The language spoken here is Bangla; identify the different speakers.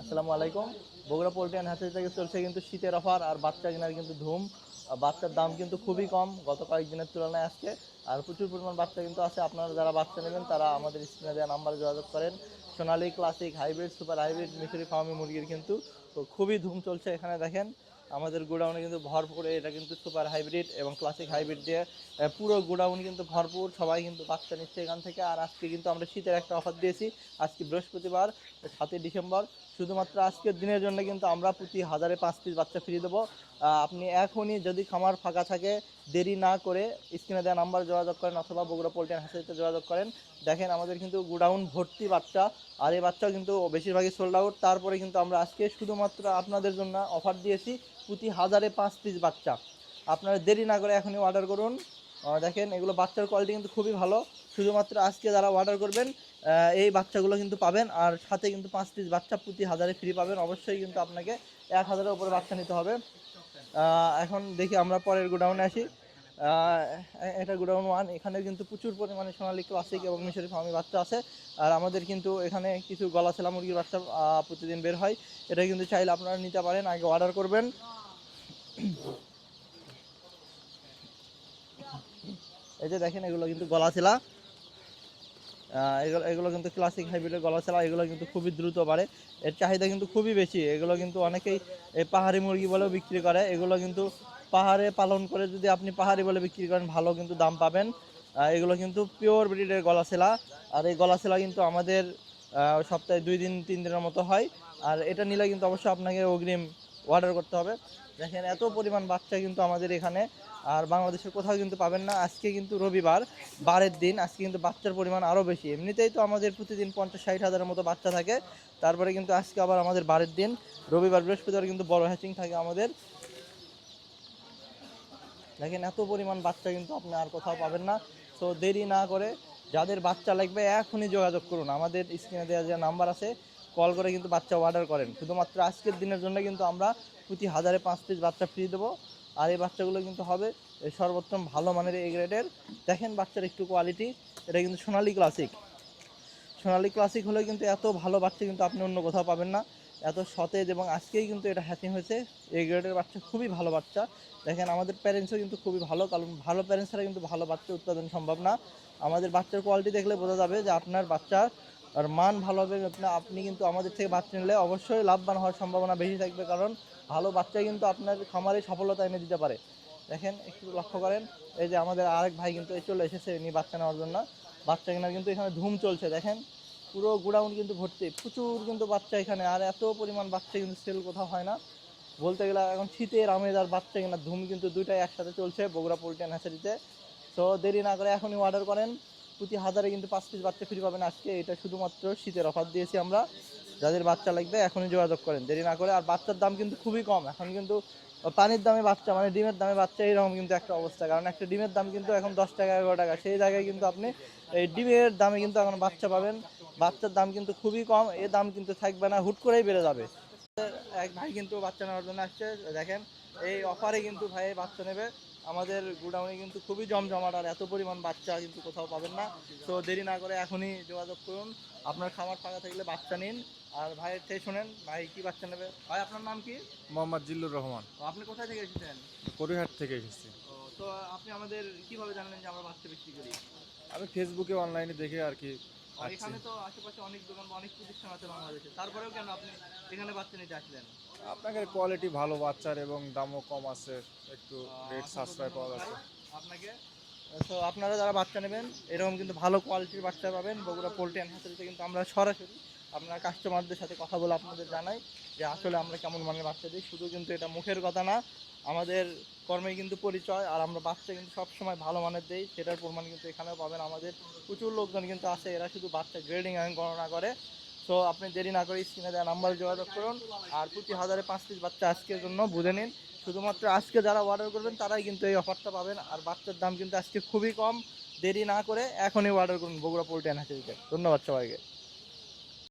Speaker 1: আসসালামু আলাইকুম। বগুড়া পোল্ট্রি অ্যান্ড হ্যাচারি থেকে চলছে কিন্তু শীতের অফার আর বাচ্চা কেনার কিন্তু ধুম। বাচ্চার দাম কিন্তু খুবই কম গত কয়েকদিনের তুলনায় আজকে। আর প্রচুর পরিমাণ বাচ্চা কিন্তু আছে। আপনারা যারা বাচ্চা নেবেন, তারা আমাদের স্ক্রিনে দেওয়া নাম্বারে যোগাযোগ করেন। Sonali classic hybrid super hybrid মিশরি ফার্মি মুরগির কিন্তু খুবই ধুম চলছে এখানে দেখেন। আমাদের গোডাউনে কিন্তু ভরপুর, এটা কিন্তু সুপার হাইব্রিড এবং ক্লাসিক হাইব্রিড দিয়ে পুরো গোডাউন কিন্তু ভরপুর, সবাই কিন্তু বাচ্চা নিচ্ছে এখান থেকে। আর আজকে কিন্তু আমরা শীতের একটা অফার দিয়েছি, আজকে বৃহস্পতিবার, সাতই ডিসেম্বর। শুধুমাত্র আজকের দিনের জন্য কিন্তু আমরা প্রতি হাজারে পাঁচ পিস বাচ্চা ফ্রি দেবো। আপনি এখনই যদি খামার ফাঁকা থাকে, দেরি না করে স্ক্রিনে দেওয়া নাম্বার যোগাযোগ করেন অথবা বগুড়া পোল্ট্রি হাসিতে যোগাযোগ করেন। দেখেন আমাদের কিন্তু গোডাউন ভর্তি বাচ্চা, আর এই বাচ্চাও কিন্তু বেশিরভাগই সোল্ড আউট তারপরে কিন্তু আমরা আজকে শুধুমাত্র আপনাদের জন্য অফার দিয়েছি প্রতি হাজারে পাঁচ পিস বাচ্চা। আপনারা দেরি না করে এখনই অর্ডার করুন। দেখেন এগুলো বাচ্চার কোয়ালিটি কিন্তু খুবই ভালো। শুধুমাত্র আজকে যারা অর্ডার করবেন এই বাচ্চাগুলো কিন্তু পাবেন, আর সাথে কিন্তু পাঁচ পিস বাচ্চা প্রতি হাজারে ফ্রি পাবেন। অবশ্যই কিন্তু আপনাকে এক হাজারের উপরে বাচ্চা নিতে হবে। এখন দেখি আমরা পরের গোডাউনে আসি। এটা গোডাউন ওয়ান এখানে কিন্তু প্রচুর পরিমাণে সোনালী ক্লাসিক এবং মিশরি ফার্মি বাচ্চা আছে। আর আমাদের কিন্তু এখানে কিছু গলা ছেলা মুরগির বাচ্চা প্রতিদিন বের হয়। এটা কিন্তু চাইলে আপনারা নিতে পারেন, আগে অর্ডার করবেন। এই যে দেখেন এগুলো কিন্তু গলা ছেলা এগুলো এগুলো কিন্তু ক্লাসিক হাইব্রিডের গলা ছেলা এগুলো কিন্তু খুবই দ্রুত বাড়ে। এর চাহিদা কিন্তু খুবই বেশি। এগুলো কিন্তু অনেকেই এই পাহাড়ি মুরগি বলেও বিক্রি করে। এগুলো কিন্তু পাহাড়ে পালন করে যদি আপনি পাহাড়ি বলে বিক্রি করেন, ভালো কিন্তু দাম পাবেন। এগুলো কিন্তু পিওর ব্রিডের গলা ছেলা। আর এই গলা ছেলা কিন্তু আমাদের সপ্তাহে দুই দিন, তিন দিনের মতো হয়। আর এটা নিলে কিন্তু অবশ্যই আপনাকে অগ্রিম অর্ডার করতে হবে। দেখেন, এত পরিমাণ বাচ্চা কিন্তু আমাদের এখানে। আর বাংলাদেশের কোথাও কিন্তু পাবেন না। আজকে কিন্তু রবিবার, বারের দিন। আজকে কিন্তু বাচ্চার পরিমাণ আরও বেশি। এমনিতেই তো আমাদের প্রতিদিন পঞ্চাশ, ষাট হাজারের মতো বাচ্চা থাকে। তারপরে কিন্তু আজকে আবার আমাদের বারের দিন। রবিবার, বৃহস্পতিবার কিন্তু বড় হ্যাচিং থাকে আমাদের। দেখেন, এত পরিমাণ বাচ্চা কিন্তু আপনি আর কোথাও পাবেন না। তো দেরি না করে যাদের বাচ্চা লাগবে, এখনই যোগাযোগ করুন। আমাদের স্ক্রিনে দেওয়া যে নাম্বার আছে কল করে কিন্তু বাচ্চা অর্ডার করেন। শুধুমাত্র আজকের দিনের জন্য কিন্তু আমরা প্রতি হাজারে পাঁচ পিস বাচ্চা ফ্রি দেবো। আর এই বাচ্চাগুলো কিন্তু হবে সর্বোত্তম ভালো মানের এই গ্রেডের দেখেন বাচ্চার একটু কোয়ালিটি এটা কিন্তু সোনালি ক্লাসিক সোনালি ক্লাসিক হলে কিন্তু এত ভালো বাচ্চা কিন্তু আপনি অন্য কোথাও পাবেন না। এত সতেজ এবং আজকেই কিন্তু এটা হ্যাচিং হয়েছে। এই গ্রেডের বাচ্চা খুবই ভালো বাচ্চা। দেখেন আমাদের প্যারেন্টসও কিন্তু খুবই ভালো, কারণ ভালো প্যারেন্টস ছাড়া কিন্তু ভালো বাচ্চা উৎপাদন সম্ভব না। আমাদের বাচ্চার কোয়ালিটি দেখলে বোঝা যাবে যে আপনার বাচ্চার আর মান ভালো হবে আপনি কিন্তু আমাদের থেকে বাচ্চা নিলে অবশ্যই লাভবান হওয়ার সম্ভাবনা বেশি থাকবে, কারণ ভালো বাচ্চা কিন্তু আপনার খামারে সফলতা এনে দিতে পারে। দেখেন, একটু লক্ষ্য করেন, এই যে আমাদের আরেক ভাই কিন্তু চলে এসেছে ইনি বাচ্চা নেওয়ার জন্য। বাচ্চা কেনার কিন্তু এখানে ধুম চলছে, দেখেন। পুরো গোডাউন কিন্তু ভর্তি, প্রচুর কিন্তু বাচ্চা এখানে, আর এত পরিমাণ বাচ্চা কিন্তু সেল কোথাও হয় না। বলতে গেলে এখন শীতের আমেজ আর বাচ্চা কেনার ধুম কিন্তু দুইটাই একসাথে চলছে বগুড়া পোল্ট্রি হ্যাচারিতে তো দেরি না করে এখনই অর্ডার করেন। প্রতি হাজারে কিন্তু পাঁচ পিস বাচ্চা ফ্রি পাবেন আজকে। এটা শুধুমাত্র শীতের অফার দিয়েছি আমরা। যাদের বাচ্চা লাগবে এখনই যোগাযোগ করেন। দেরি না করে। আর বাচ্চার দাম কিন্তু খুবই কম। এখন কিন্তু পানির দামে বাচ্চা মানে ডিমের দামে বাচ্চা এইরকম কিন্তু একটা অবস্থা। কারণ একটা ডিমের দাম কিন্তু এখন দশ টাকা, এগারো টাকা। সেই জায়গায় কিন্তু আপনি এই ডিমের দামে কিন্তু এখন বাচ্চা পাবেন। বাচ্চার দাম কিন্তু খুবই কম। এ দাম কিন্তু থাকবে না। হুট করেই বেড়ে যাবে। এক ভাই কিন্তু বাচ্চা নেওয়ার জন্য আসছে। দেখেন, এই অফারে কিন্তু ভাই বাচ্চা নেবে। আমাদের গোডাউনে কিন্তু খুবই জমজমাট আর এত পরিমাণ বাচ্চা কিন্তু কোথাও পাবেন না। তো দেরি না করে এখনই যোগাযোগ করুন। আপনার খামার ফাঁকা থাকলে বাচ্চা নিন। আর ভাইয়ের থেকে শোনেন ভাই কি বাচ্চা নেবে? ভাই আপনার নাম কি?
Speaker 2: মোহাম্মদ জিল্লুর রহমান।
Speaker 1: আপনি কোথায় থেকে এসেছেন?
Speaker 2: করিহাট থেকে এসেছি।
Speaker 1: তো আপনি আমাদের কীভাবে জানলেন যে আমরা বাচ্চা বিক্রি করি?
Speaker 2: আমি ফেসবুকে অনলাইনে দেখে আর কি
Speaker 1: আর এখানে তো আশেপাশে অনেক দোকান বা অনেক প্রতিষ্ঠান আছে বাংলাদেশে। তারপরেও কেন আপনি এখানে বাচ্চা নিতে আসলেন?
Speaker 2: আপনাদের কোয়ালিটি ভালো বাচ্চার এবং দামও কম আছে একটু রেট সাশ্রয় পাওয়া যাচ্ছে।
Speaker 1: আপনাকে তো আপনারা যারা বাচ্চা নেবেন, এরকম কিন্তু ভালো কোয়ালিটির বাচ্চা পাবেন। বগুড়া পোল্ট্রি অ্যান্ড হ্যাচারিতে কিন্তু আমরা সরাসরি আপনার কাস্টমারদের সাথে কথা বলে আপনাদের জানাই যে আসলে আমরা কেমন মানের বাচ্চা দিই। শুধু কিন্তু এটা মুখের কথা না, আমাদের কর্মে কিন্তু পরিচয়, আর আমরা বাচ্চা কিন্তু সবসময় ভালো মানের দেই। সেটার প্রমাণ কিন্তু এখানেও পাবেন। আমাদের প্রচুর লোকজন কিন্তু আছে, এরা শুধু বাচ্চা গ্রেডিং এবং গণনা করে। তো আপনি দেরি না করে স্ক্রিনে দেওয়া নাম্বারে যোগাযোগ করুন। আর প্রতি হাজারে পাঁচ পিস বাচ্চা আজকের জন্য বুঝে নিন। শুধুমাত্র আজকে যারা অর্ডার করবেন, তারাই কিন্তু এই অফারটা পাবেন। আর বাচ্চার দাম কিন্তু আজকে খুবই কম, দেরি না করে এখনই অর্ডার করুন বগুড়া পোল্ট্রি অ্যান্ড ধন্যবাদ সবাইকে।